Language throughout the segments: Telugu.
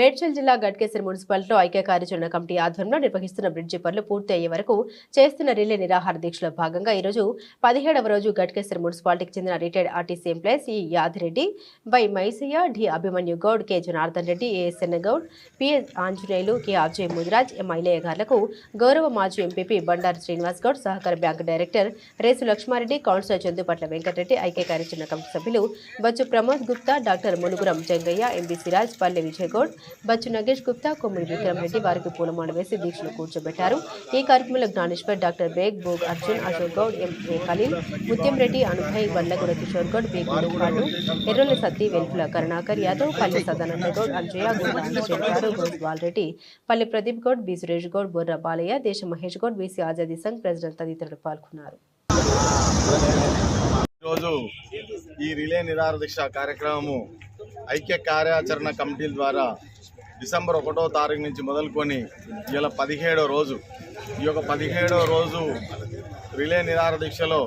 మేడ్చల్ జిల్లా గట్కేసర్ మున్సిపాలిటీలో ఐక్య కార్యాచరణ కమిటీ ఆధ్వర్యంలో నిర్వహిస్తున్న బ్రిడ్జి పనులు పూర్తి అయ్యే వరకు చేస్తున్న రిలే నిరాహార దీక్షలో భాగంగా ఈరోజు పదిహేడవ రోజు గట్కేసర్ మున్సిపాలిటీకి చెందిన retired RTC employees E Yadireddy Y Maisaiah D Abhimanyu Goud K Janardhan Reddy ASN Goud PS Anjaneyulu K Ajay Mudiraj M Ailaiah గారులకు గౌరవ మాజీ ఎంపీపీ బండారు శ్రీనివాస్ గౌడ్ సహకార bank director Resu Lakshmareddy councillor Chandupatla Venkatreddy ఐక్య కార్యాచరణ కమిటీ సభ్యులు బచ్చు ప్రమోద్ గుప్తా డాక్టర్ మునుగురం జంగయ్య ఎంబీ సిరాజ్ పల్లె విజయ్ గౌడ్ బచ్చు నగేష్ గుప్తా కొమ్మిడి విక్రమరెడ్డి వారికి పూలమాల వేసి దీక్షలు కూర్చోబెట్టారు. ఈ కార్యక్రమంలో జ్ఞానేశ్వర్ డాక్టర్ బేగ్ బోగ్ అర్జున్ అశోక్ గౌడ్ ఎం. ఖలీల్ ముత్యం రెడ్డి అనుభయ్ వల్లగూడ కిషోర్ గౌడ్ బేగ్ పాటు Errolli Satti Velpula Karunakar Yadav Palle Sadananda Goud Anjaiah Gunda Goud Balareddy Palle Pradeep Goud B. Suresh Goud Borra Balaiah Desha Mahesh Goud BC Azadi Sangh president తదితరులు పాల్గొన్నారు. ఈరోజు ఈ రిలే నిరాహార దీక్ష కార్యక్రమము ఐక్య కార్యాచరణ కమిటీల ద్వారా డిసెంబర్ ఒకటో తారీఖు నుంచి మొదలుకొని ఇలా పదిహేడో రోజు ఈ యొక్క పదిహేడో రోజు రిలే నిరాహార దీక్షలో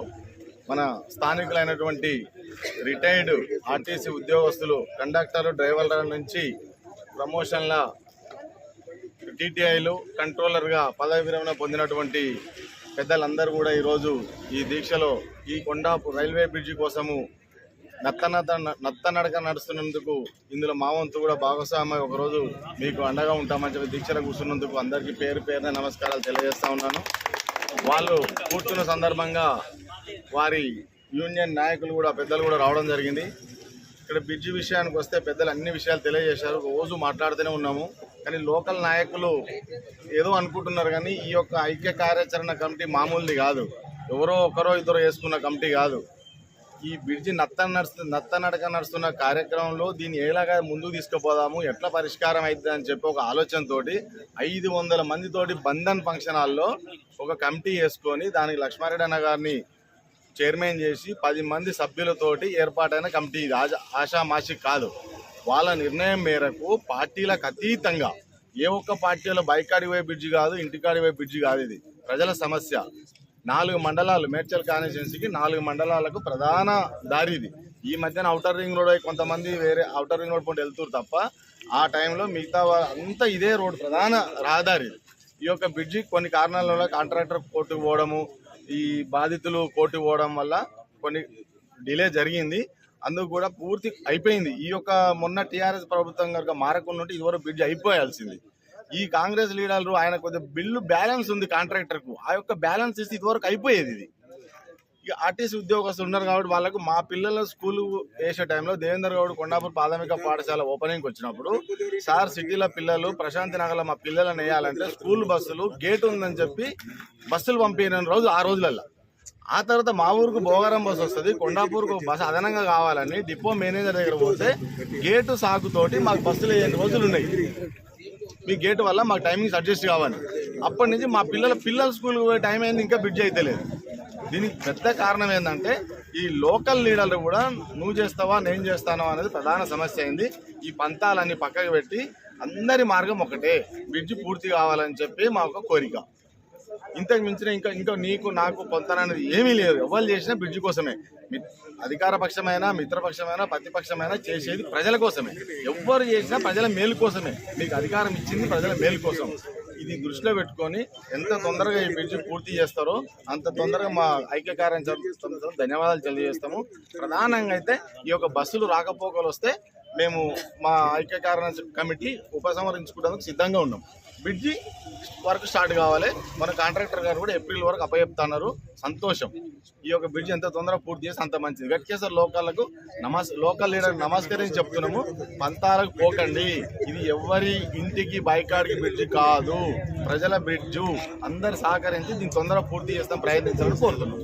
మన స్థానికులైనటువంటి రిటైర్డ్ ఆర్టీసీ ఉద్యోగస్తులు కండక్టర్లు డ్రైవర్ల నుంచి ప్రమోషన్ల టీటీఐలు కంట్రోలర్గా పదవి విరమణ పొందినటువంటి పెద్దలందరూ కూడా ఈరోజు ఈ దీక్షలో ఈ కొండాపు రైల్వే బ్రిడ్జి కోసము నత్తనత నత్తనడక నడుస్తున్నందుకు ఇందులో మా వంతు కూడా భాగస్వామి ఒకరోజు మీకు అండగా ఉంటామని చెప్పి దీక్షలో కూర్చున్నందుకు అందరికీ పేరు పేరున నమస్కారాలు తెలియజేస్తా ఉన్నాను. వాళ్ళు కూర్చున్న సందర్భంగా వారి యూనియన్ నాయకులు కూడా పెద్దలు కూడా రావడం జరిగింది. ఇక్కడ బ్రిడ్జి విషయానికి వస్తే పెద్దలు అన్ని విషయాలు తెలియజేశారు. రోజు మాట్లాడుతూనే ఉన్నాము. కానీ లోకల్ నాయకులు ఏదో అనుకుంటున్నారు కానీ ఈ యొక్క ఐక్య కార్యాచరణ కమిటీ మామూలుది కాదు. ఎవరో ఒకరో ఇద్దరు వేసుకున్న కమిటీ కాదు. ఈ బ్రిడ్జి నత్త నడుస్తు నత్త నడక నడుస్తున్న కార్యక్రమంలో దీన్ని ఎలాగా ముందుకు తీసుకుపోదాము ఎట్లా పరిష్కారం అవుతుంది అని చెప్పి ఒక ఆలోచనతోటి ఐదు వందల మందితోటి బంధన్ ఫంక్షన్ హాల్లో ఒక కమిటీ వేసుకొని దానికి లక్ష్మారెడ్డి అన్న గారిని చైర్మన్ చేసి పది మంది సభ్యులతోటి ఏర్పాటైన కమిటీ ఇది. ఆజ ఆషామాషి కాదు. వాళ్ళ నిర్ణయం మేరకు పార్టీలకు అతీతంగా ఏ ఒక్క పార్టీలో బైకాడి పోయే బ్రిడ్జి కాదు ఇంటికాడి బ్రిడ్జి కాదు ఇది. ప్రజల సమస్య. నాలుగు మండలాలు మేడ్చల్ కాన్స్టిట్యున్సీకి నాలుగు మండలాలకు ప్రధాన దారి ఇది. ఈ మధ్యన అవుటర్ రింగ్ రోడ్ అయి కొంతమంది వేరే అవుటర్ రింగ్ రోడ్ పోటీ వెళ్తారు తప్ప ఆ టైంలో మిగతా అంతా ఇదే రోడ్ ప్రధాన రహదారి ఈ యొక్క బ్రిడ్జి కొన్ని కారణాల వల్ల కాంట్రాక్టర్ కోర్టుకు పోవడము ఈ బాధితులు కోర్టుకు పోవడం వల్ల కొన్ని డిలే జరిగింది. అందుకు కూడా పూర్తి అయిపోయింది. ఈ యొక్క మొన్న టీఆర్ఎస్ ప్రభుత్వం కనుక మారకుండా ఉంటే ఇదివరకు బ్రిడ్జ్ అయిపోయాల్సింది. ఈ కాంగ్రెస్ లీడర్లు ఆయన కొద్దిగా బిల్లు బ్యాలెన్స్ ఉంది కాంట్రాక్టర్కు ఆ యొక్క బ్యాలెన్స్ ఇస్తే ఇదివరకు అయిపోయేది ఇది. ఇక ఆర్టీసీ ఉద్యోగస్తులు ఉన్నారు కాబట్టి వాళ్ళకు మా పిల్లల స్కూల్ వేసే టైంలో దేవేందర్ గౌడ్ కొండాపూర్ ప్రాథమిక పాఠశాల ఓపెనింగ్ వచ్చినప్పుడు సార్ సిటీలో పిల్లలు ప్రశాంతి నగర్లో మా పిల్లలను వేయాలంటే స్కూల్ బస్సులు గేట్ ఉందని చెప్పి బస్సులు పంపిన రోజు ఆ రోజులలో ఆ తర్వాత మా ఊరుకు భోగారం బస్సు వస్తుంది కొండాపూర్కు బస్సు అదనంగా కావాలని డిపో మేనేజర్ దగ్గర పోతే గేటు సాకుతోటి మాకు బస్సులు వేయని రోజులు ఉన్నాయి. మీ గేట్ వల్ల మాకు టైమింగ్స్ అడ్జస్ట్ కావాలి. అప్పటి నుంచి మా పిల్లల పిల్లల స్కూల్కి పోయే టైం అయింది ఇంకా బ్రిడ్జ్ అయితే లేదు దీనికి పెద్ద కారణం ఏంటంటే ఈ లోకల్ లీడర్లు కూడా నువ్వు చేస్తావా నేను చేస్తానో అనేది ప్రధాన సమస్య అయింది. ఈ పంతాలన్నీ పక్కకు పెట్టి అందరి మార్గం ఒకటే. బ్రిడ్జ్ పూర్తి కావాలని చెప్పి మా ఒక కోరిక. ఇంతకు మించిన ఇంకా ఇంకా నీకు నాకు పొంతననేది ఏమీ లేదు. ఎవరు చేసినా బ్రిడ్జ్ కోసమే. అధికార పక్షమైనా మిత్రపక్షమైనా ప్రతిపక్షమైనా చేసేది ప్రజల కోసమే. ఎవ్వరు చేసినా ప్రజల మేలు కోసమే. మీకు అధికారం ఇచ్చింది ప్రజల మేలు కోసం. ఇది దృష్టిలో పెట్టుకొని ఎంత తొందరగా ఈ బ్రిడ్జ్ పూర్తి చేస్తారో అంత తొందరగా మా ఐక్య కార్యాచరణ ధన్యవాదాలు తెలియజేస్తాము. ప్రధానంగా అయితే ఈ యొక్క బస్సులు రాకపోకలు వస్తే మేము మా ఐక్య కారణ కమిటీ ఉపసంహరించుకోవడానికి సిద్ధంగా ఉన్నాం. బ్రిడ్జి వర్క్ స్టార్ట్ కావాలి. మన కాంట్రాక్టర్ గారు కూడా ఏప్రిల్ వరకు అప్పచెప్తున్నారు. సంతోషం. ఈ యొక్క బ్రిడ్జ్ ఎంత తొందరగా పూర్తి చేస్తే అంత మంచిది. వెంకటేశ్వర లోకాలకు నమస్ లోకల్ లీడర్ నమస్కరించి చెప్తున్నాము. పంతాలకు పోకండి. ఇది ఎవరి ఇంటికి బైకాడికి బ్రిడ్జ్ కాదు. ప్రజల బ్రిడ్జు. అందరు సహకరించి దీన్ని తొందరగా పూర్తి చేస్తాం ప్రయత్నించాలని కోరుతున్నాం.